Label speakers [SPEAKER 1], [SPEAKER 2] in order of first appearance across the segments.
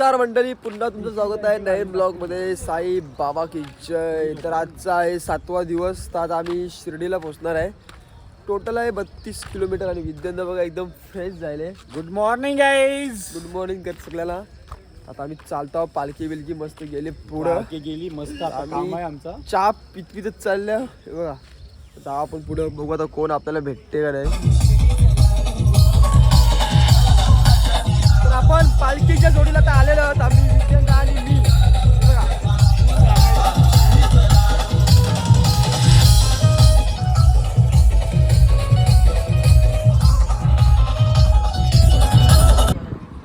[SPEAKER 1] नमस्कार मंडळी पुन्हा तुमचं स्वागत आहे नवीन ब्लॉगमध्ये साई बाबा की जय. तर आजचा आहे सातवा दिवस तर आज आम्ही शिर्डीला पोहोचणार आहे. टोटल आहे बत्तीस किलोमीटर आणि विद्यार्थी बघा एकदम फ्रेश झाले.
[SPEAKER 2] Good morning guys
[SPEAKER 1] good morning कर सगळ्याला. आता आम्ही चालतो आहोत, पालखी बिलकी मस्त गेले पुढं.
[SPEAKER 2] गेली मस्त
[SPEAKER 1] आम्ही-
[SPEAKER 2] आमचा.
[SPEAKER 1] चहा पित पितच चालल्या. हे बघा आता आपण पुढं बघू आता कोण आपल्याला भेटते का नाही. आपण पालखीच्या जोडीला तर आलेलो आहोत. आम्ही विद्यांत आणि मी.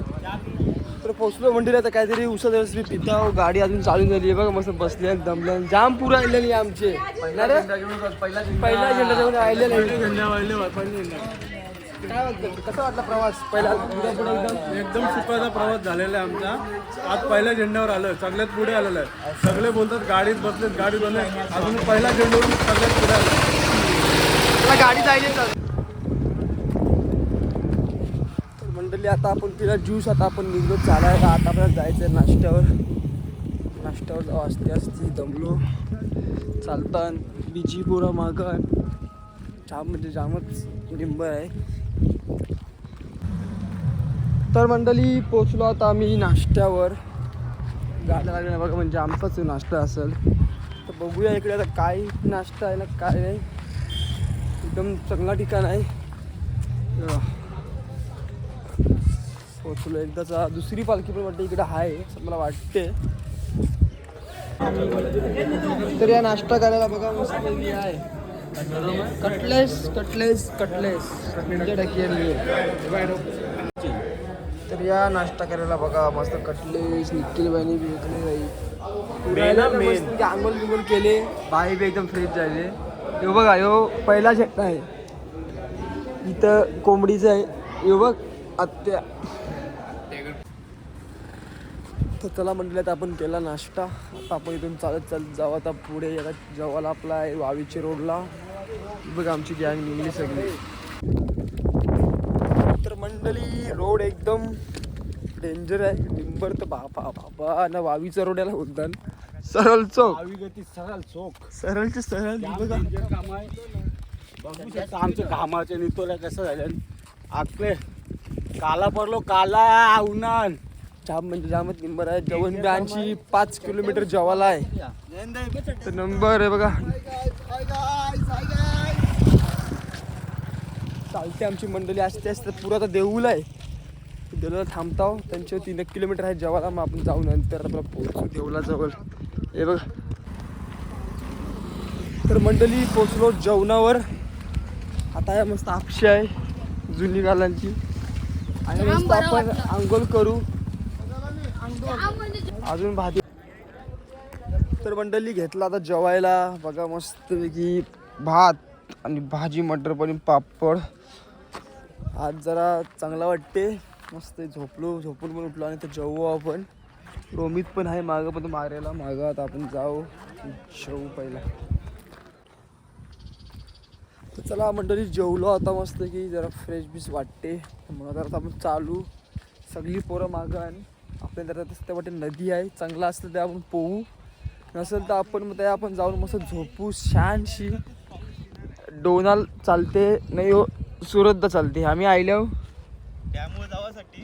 [SPEAKER 1] बघा तर पोचलो मंदिर आता काहीतरी उसा दिवस मी पिता गाडी अजून चालू झाली आहे बघा मस्त बसले दमल्या जाम पुरं आलेली आहे आमचे. पहिला पहिला झेंडा. घेऊन आलेले काय वाटतं? कसा वाटला प्रवास? पहिला एकदम
[SPEAKER 2] सुखाचा प्रवास झालेला आहे आमचा. आज पहिल्या झेंड्यावर आलोय. सगळ्यात पुढे आलेलं आहे. सगळे बोलतात गाडीत बसलेत गाडीत बसले अजून पहिल्या झेंड्यावरून सगळ्यात पुढे आलं
[SPEAKER 1] गाडी तर मंडळी आता आपण तिला ज्यूस आता आपण निघलो चालायला. आता आपल्याला जायचं आहे नाश्त्यावर. नाश्त्यावर जाऊ असते असती दमलो. चालताना बिजी पुरा मागं जाम म्हणजे जामच लिंब आहे. तर मंडळी पोचलो आता आम्ही नाश्त्यावर. गाड्या लागल्या बघा म्हणजे आमचाच नाश्ता असेल. तर बघूया इकडे आता काय नाश्ता आहे ना काय नाही. एकदम चांगला ठिकाण आहे. पोचलो एकदाचा. दुसरी पालखी पण वाटते इकडे आहे असं मला वाटते. तर या नाश्ता करायला बघा मस्त आहे. Cutlets cutlets cutlets. म्हणजे तर या नाश्ता करायला बघा मस्त कटलेस निखिल बाईनी बाई. मस्त आंघोळ बिंगोल केले. बाई बी एकदम फ्रेश झाले. यो बघा यो पहिला झेंडा आहे. इथं कोंबडीचं आहे. यो बघ आत्या. तर चला म्हटलं आपण केला नाश्ता. आता आपण इथून चालत चालत जाऊ. आता पुढे आता जवळ आपला आहे वावीचे रोडला. बघ आमची गँग निघली सगळी. तर मंडळी रोड एकदम डेंजर आहे. निंबर तर बाबा बाबा ना वावीचा रोड याला बोलतात. सरळ चौक.
[SPEAKER 2] सरळ चोख
[SPEAKER 1] सरळचे सरळ बघा.
[SPEAKER 2] शकता आमच्या कामाचे नितोल्या कसं झालं. आखले काला पडलो काला उन्हान.
[SPEAKER 1] जाम म्हणजे जामच नंबर आहे. जवळ ब्याऐंशी पाच किलोमीटर जवळला आहे. तर नंबर आहे बघा. चालते आमची मंडळी असते असते पुरा आता देऊळ आहे. देऊळला थांबताव. त्यांच्या तीन एक किलोमीटर आहे जवळला मग आपण जाऊ नंतर आपला पोहोचू देऊळला जवळ. हे बघ. तर मंडळी पोचलो जेवणावर. आता या मस्त आपशी आहे जुनी गालांची. आणि मस्त आपण आंघोळ करू. अजून भाजी. तर मंडळी घेतला आता जेवायला. बघा मस्तपैकी भात आणि भाजी मटर पनीर पापड. आज जरा चांगला वाटते मस्त झोपलो झोपून पण उठलो आणि तर जेवू आपण. रोमित पण आहे मागं पण मारायला मागं आता आपण जाऊ. जेवू पहिला. तर चला मंडळी जेवलो आता मस्त की जरा फ्रेश बीस वाटते. मग आता आपण चालू. सगळी पोरं मागं आणि आपल्या जरा त्या वाटे नदी आहे चांगला असलं ते आपण पोहू. नसेल तर आपण मग त्या आपण जाऊन मस्त झोपू छानशी डोनाल चालते नाही हो सुरतला चालते. आम्ही आयल्याव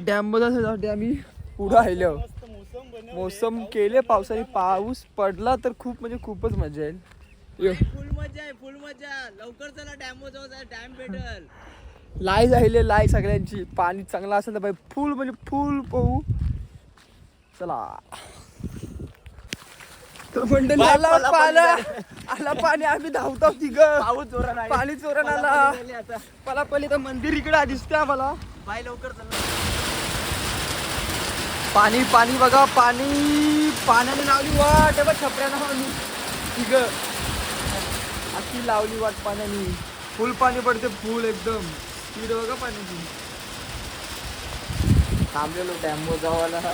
[SPEAKER 1] डॅम जाण्यासाठी आम्ही पुढं आयल्याव मोसम केले पावसाने पाऊस पडला तर खूप म्हणजे खूपच मजा येईल.
[SPEAKER 3] फुल मजा आहे फुल मजा. लवकर चला डॅम जाऊ डॅम भेटल.
[SPEAKER 1] लाय जाहिले लाय सगळ्यांची. पाणी चांगलं असेल तर बाई फुल म्हणजे फुल पोहू. चला. मंडळी आला पाला आला पाणी आम्ही धावतो तिघ.
[SPEAKER 3] पाऊस
[SPEAKER 1] पाणी चोरण आला. मला पहिले तर मंदिर इकडे दिसते आम्हाला.
[SPEAKER 3] बाय लवकर चला.
[SPEAKER 1] पाणी पाणी बघा पाणी. पाण्याने लावली वाट. बघ छपऱ्यानं तिघ. अशी लावली वाट पाण्याने. फुल पाणी पडते फुल एकदम. स्पीड बघा पाण्याची.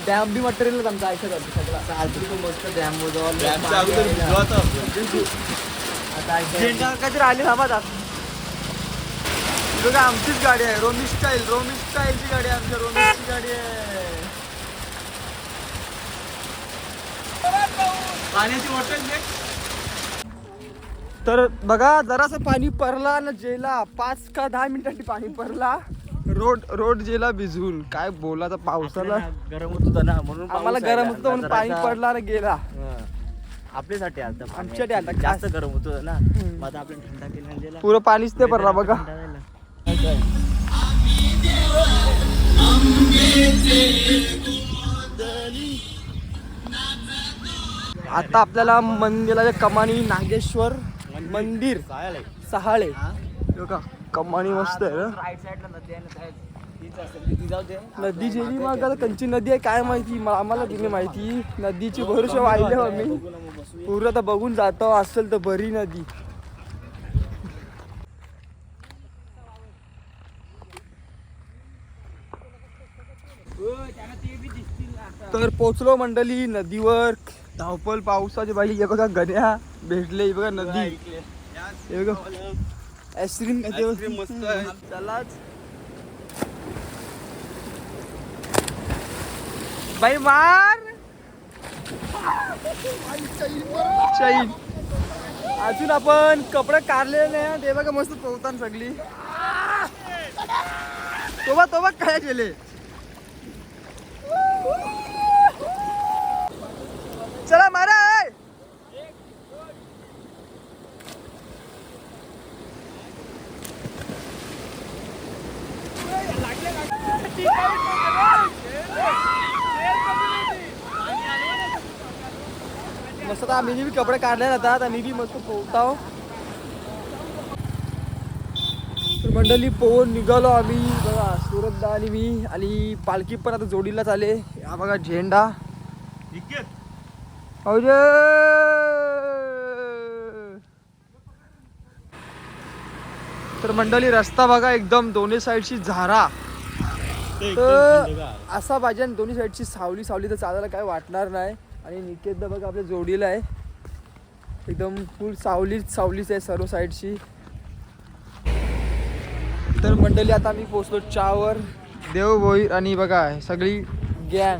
[SPEAKER 3] डॅम
[SPEAKER 1] मटेरियल काहीतरी आली थांबा बघा आमचीच गाडी आहे. रोमी स्टाईल रोमी स्टाईलची गाडी आहे रोमीची गाडी आहे.
[SPEAKER 2] पाण्याची
[SPEAKER 1] तर बघा जरासा पाणी परला ना जेला. पाच का दहा मिनिटांनी पाणी परला रोड रोड जेला भिजून काय बोलाचा पावसाला
[SPEAKER 3] गरम होत होतं ना म्हणून
[SPEAKER 1] आम्हाला गरम. होतं म्हणून पाणी पडला ना गेला.
[SPEAKER 3] आपल्यासाठी आता.
[SPEAKER 1] आमच्यासाठी आता
[SPEAKER 3] जास्त गरम होत होतं ना. मग आता आपण थंडा केला.
[SPEAKER 1] पुरं पाणीच ते पडला बघा. आता आपल्याला मंदिराच्या कमानी नागेश्वर मंदिर सहाळे बघा कमानी मस्त आहे ना.
[SPEAKER 3] राईट साईडला नदी आहे
[SPEAKER 1] जेली मग आता कंची नदी आहे काय माहिती? मला आम्हाला तिने माहिती. नदीची भरोसे वाहिले हो मी पूर्ण आता बघून जातो असेल तर बरी नदी. तर पोचलो मंडळी नदीवर. धावपल पावसाचे बाई हे बघा गण्या भेटले हे बघा नदी. हे बघा. आईस्क्रीम
[SPEAKER 2] आईस्क्रीम मस्त आहे.
[SPEAKER 1] चलाच. बाई मार! अजून आपण कपडे काढले नाही ते बघा मस्त पोहतान सगळी. तोबा तोबा काय केले? चला मारा ए. मस्त आता आम्ही बी कपडे काढले जातात आणि बी मस्त पोहताव. तर मंडळी पोहून निघालो आम्ही. बघा सुरतदा आणि मी आणि पालखी पण आता जोडीलाच आले. हा बघा झेंडा. तर मंडळी रस्ता बघा एकदम दोन्ही साईडची झारा. तर असा पाहिजे आणि दोन्ही साईडची सावली सावली तर चालायला काय वाटणार नाही. आणि निकेतदा बघा आपल्या जोडीला आहे. एकदम फुल सावलीच सावलीच आहे सर्व साईडची तर मंडळी आता आम्ही पोचलो चावर. देव भोईर आणि बघा सगळी गँग.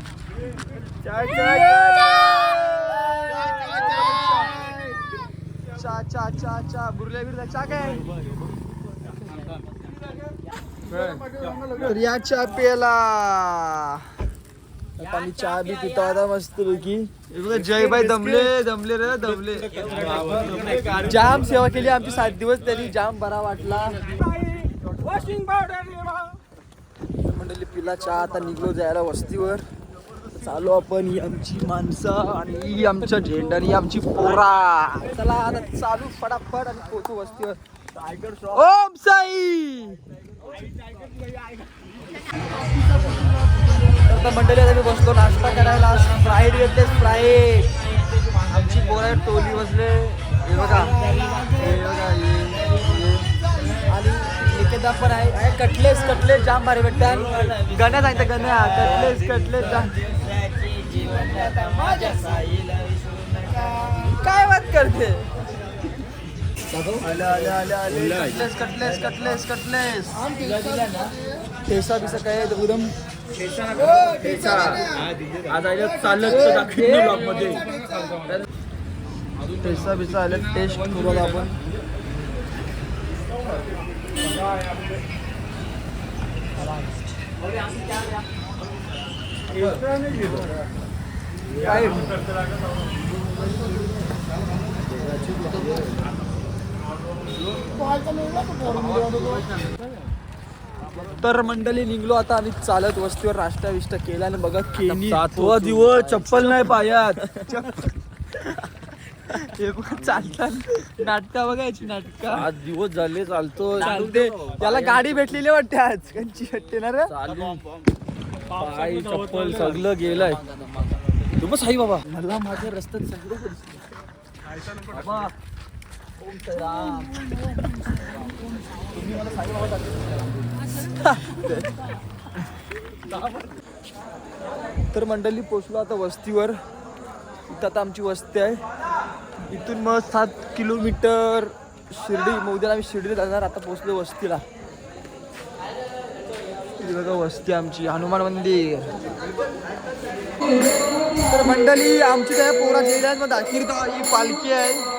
[SPEAKER 1] चा चा चा चा. बुरल्या बिरल्या चा काय? तर या चहा प्यायला आता चहा बी पितो आता मस्त पैकी. जय बाई दमले दमले रे दमले. जाम सेवा केली आमची सात दिवस त्यांनी जाम बरा वाटला. मंडळी पिला चहा आता निघलो जायला वस्तीवर. चालू आपण ही आमची माणसं आणि ही आमचा झेंडा आणि ही आमची पोरा. चला आता चालू फटाफट आणि पोचू वस्तीवर. ओम साई! आता मंडळी आता मी बसलो नाश्ता करायला. स्प्राईट घेतले स्प्राईट आमची पोरं टोली बसले. हे बघा. हे बघा आणि निकेता पण आहे. कटलेस कटलेस जाम भारी भेटतात गण्या सांगता गण्या कटलेस कटलेस जाम. काय बात करते? Cutlets cutlets cutlets cutlets. ठेसा बिसा काय एकदम आज आले चालत दाखवतो ब्लॉगमध्ये ठेसा बिसा आले टेस्ट करू आपण. काय तर मंडळी निघलो आता आम्ही चालत वस्तीवर नाश्ता विष्टा केला आणि बघा केली.
[SPEAKER 2] सातवा दिवस चप्पल नाही पायात.
[SPEAKER 1] हे बघा चालतात. नाटका बघायची नाटका.
[SPEAKER 2] आज दिवस झाले चालतो
[SPEAKER 1] चालते त्याला गाडी भेटलेली वाटते आज. कंची वाटते ना रे?
[SPEAKER 2] पाय चप्पल सगळं गेलंय. तू बस आई बाबा.
[SPEAKER 1] मला माझ्या रस्त्यात सगळं. बाबा तर मंडळी पोचलो आता वस्तीवर. इथं आता आमची वस्ती आहे. इथून मग सात किलोमीटर शिर्डी मग आम्ही शिर्डीला जाणार. आता पोचलो वस्तीला.
[SPEAKER 3] बघा वस्ती आमची हनुमान मंदिर. तर मंडळी आमची काय पोरा गेल्यात? मग दाखीर ही पालखी आहे.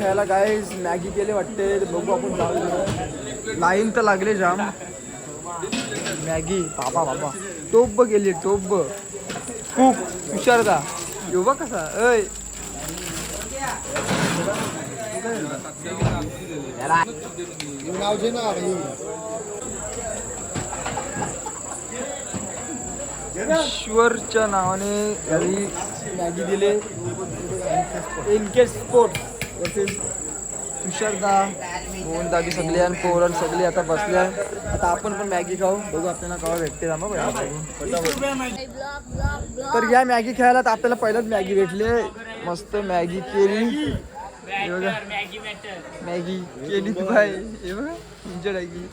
[SPEAKER 3] खायला काय मॅगी केले वाटते बघू आपण लाईन तर लागले जाम. मॅगी बाबा बाबा. टोप ब गेली टोप खूप हुशार का येऊ बघ कसा. अय ईश्वरच्या नावाने मॅगी दिले. इनकेस स्पोर्ट वर्सेस तुषारदा मोहन दादी सगळे आणि पोरण सगळे आता बसले आहे आता आपण पण मॅगी खाऊ. बघू आपल्याला कवा भेटते ना मग तर या मॅगी खेळायला तर आपल्याला पहिल्याच मॅगी भेटले मस्त मॅगी केली.
[SPEAKER 1] हे बघा मॅगी केली तू काय हे बघा तुमच्या मॅगी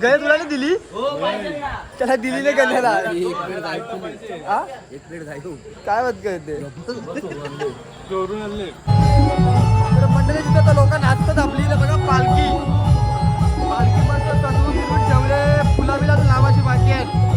[SPEAKER 1] गया तुला नाही दिली? त्याला दिली नाही गण्याला हा? काय बात करते तर मंडळी तिथं आता लोक नाचतात आपली इथं बघा पालखी. पालखी मस्त सजवून बिजवून ठेवले फुला बिला लावायची बाकी आहेत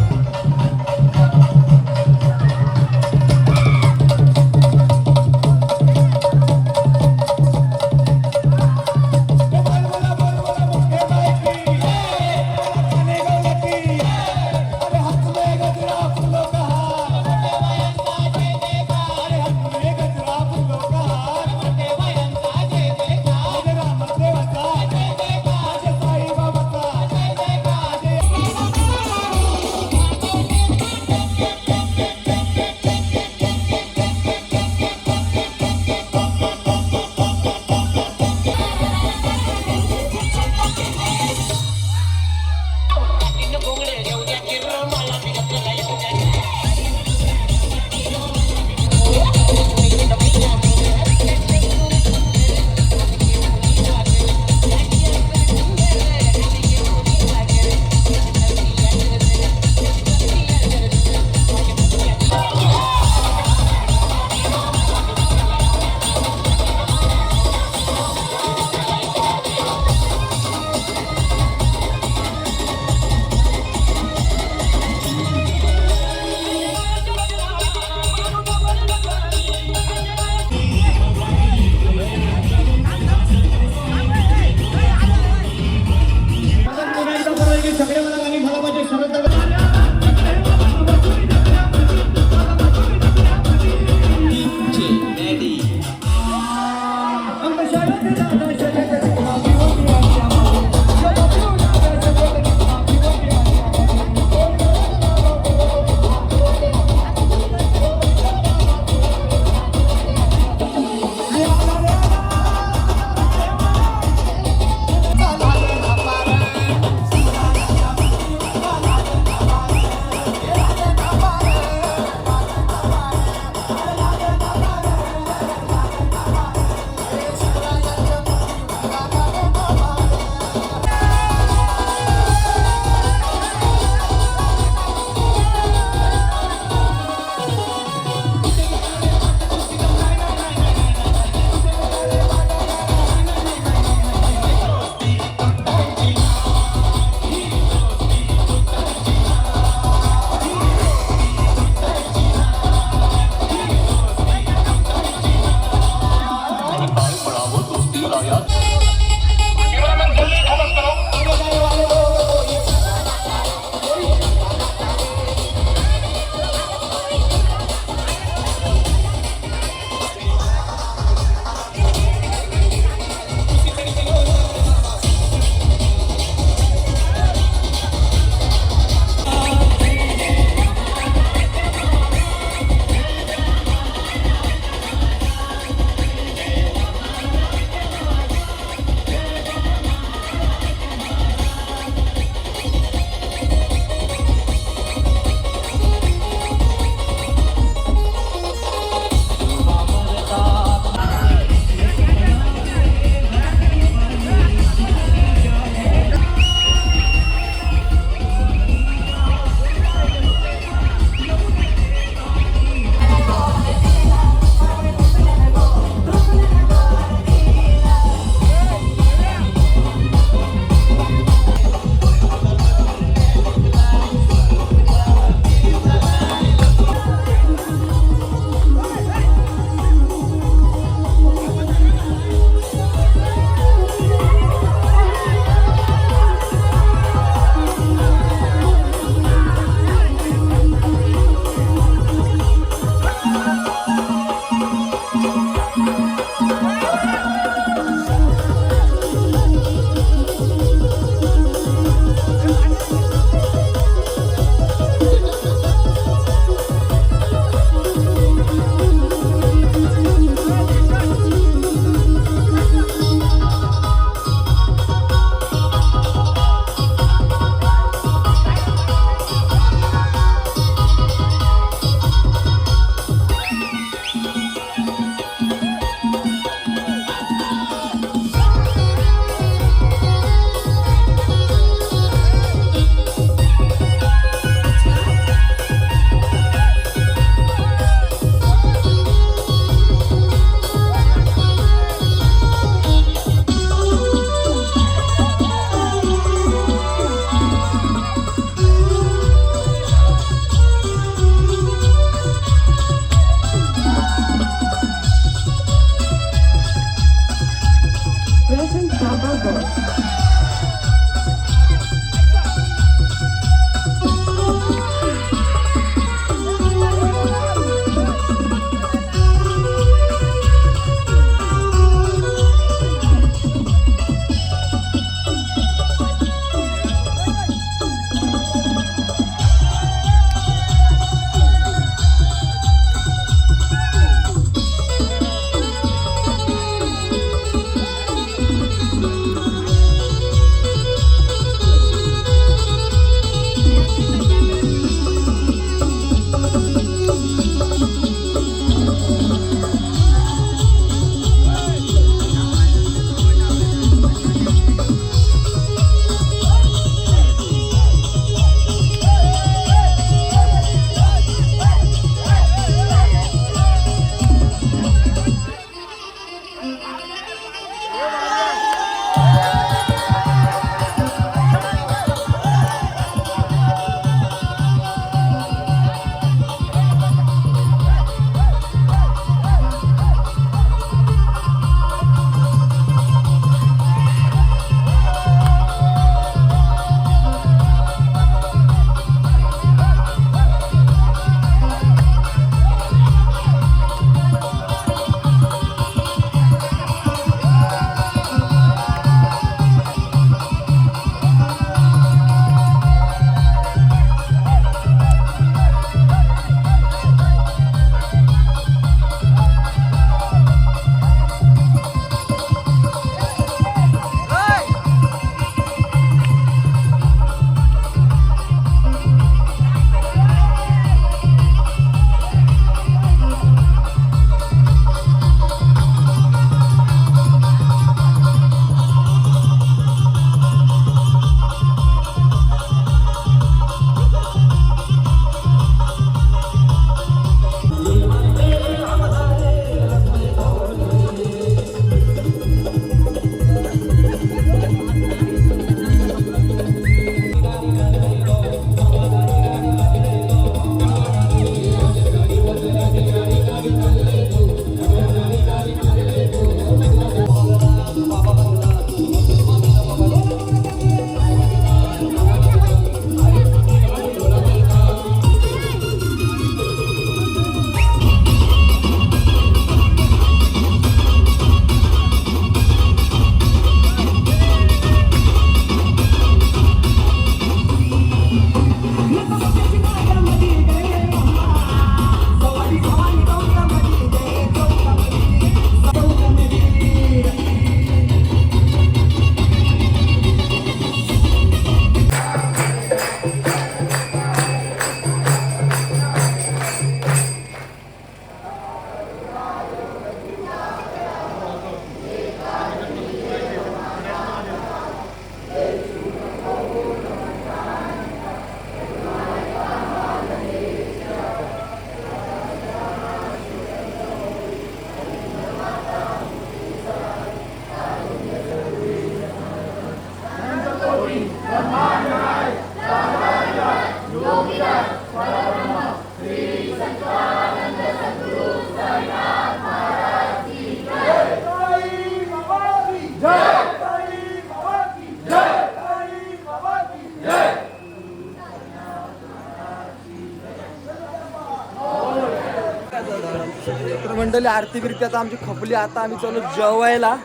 [SPEAKER 1] मंडळी आरती बिरती आता आमची खपली आता आम्ही चालू जेवायला.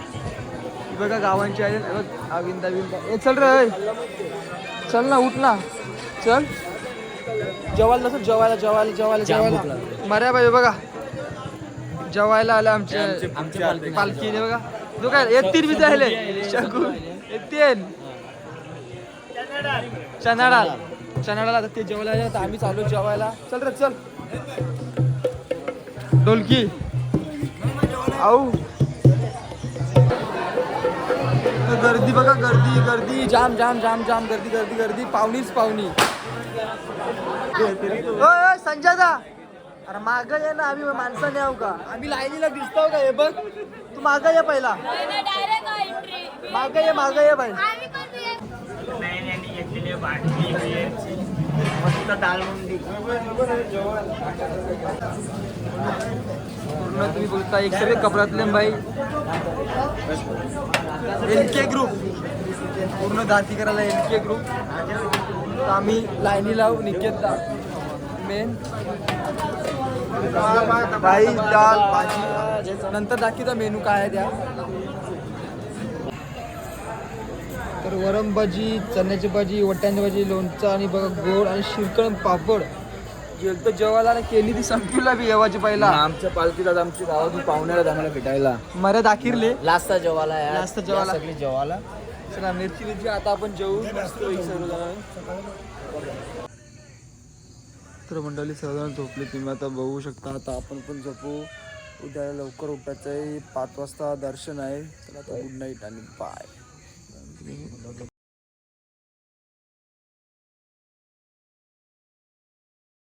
[SPEAKER 1] बघा गावांची आहे. अविंदा विंदा ए चल रे चल ना उठ ना. चल. जेवायला नसेल जेवायला जेवायला जेवायला जेवायला. मर्या पाहिजे बघा. जेवायला आले आमचे पालखी आहे बघा. तो काय येतील बी जायले शकू येतील. चनाडाल. चनाडाला. आता ते जेवायला आम्ही चालू जेवायला. चल रे चल. ढोलकी आऊ. गर्दी बघा गर्दी गर्दी. जाम जाम जाम जाम. गर्दी गर्दी गर्दी. पाहुणीच पाहुणी संजय दा अरे माग ये ना आम्ही माणसाने आहो का? आम्ही लाईनीला दिसतो का हे बघ? तू माग ये पहिला. माग ये माग ये बाई.
[SPEAKER 3] मस्त दालमुंडी
[SPEAKER 1] पूर्ण तुम्ही बोलता. एक सगळे कपड्यातले बाई. एल के ग्रुप पूर्ण दाती करायला एल के ग्रुप आम्ही लाईनी लावू निकेत मेन भाई दाल भाजी. नंतर दाखवता मेनू काय आहे त्या. तर वरम भाजी चण्याची भाजी वट्यांची भाजी लोणचं आणि बघा गोड आणि शिरकण पापड. गेलतो जेवायला केली ती संपीला बी येवाची पहिला.
[SPEAKER 3] आमच्या पालखीत आज आमची गावातून पाहुण्याला आम्हाला भेटायला.
[SPEAKER 1] मर्या दाखिरले.
[SPEAKER 3] लास्टचा जेवाला यार.
[SPEAKER 1] लास्टचा जेवाला.
[SPEAKER 3] या सगळी जेवाला
[SPEAKER 1] चला मिरची मिरची आता आपण जेवू. मस्त पैकी सर्वजण. तर मंडळी सर्वजण झोपले तुम्ही आता बघू शकता. आता आपण पण झोपू. उद्या लवकर उठायचं आहे पाच वाजता दर्शन आहे. तर आता गुड नाईट आणि बाय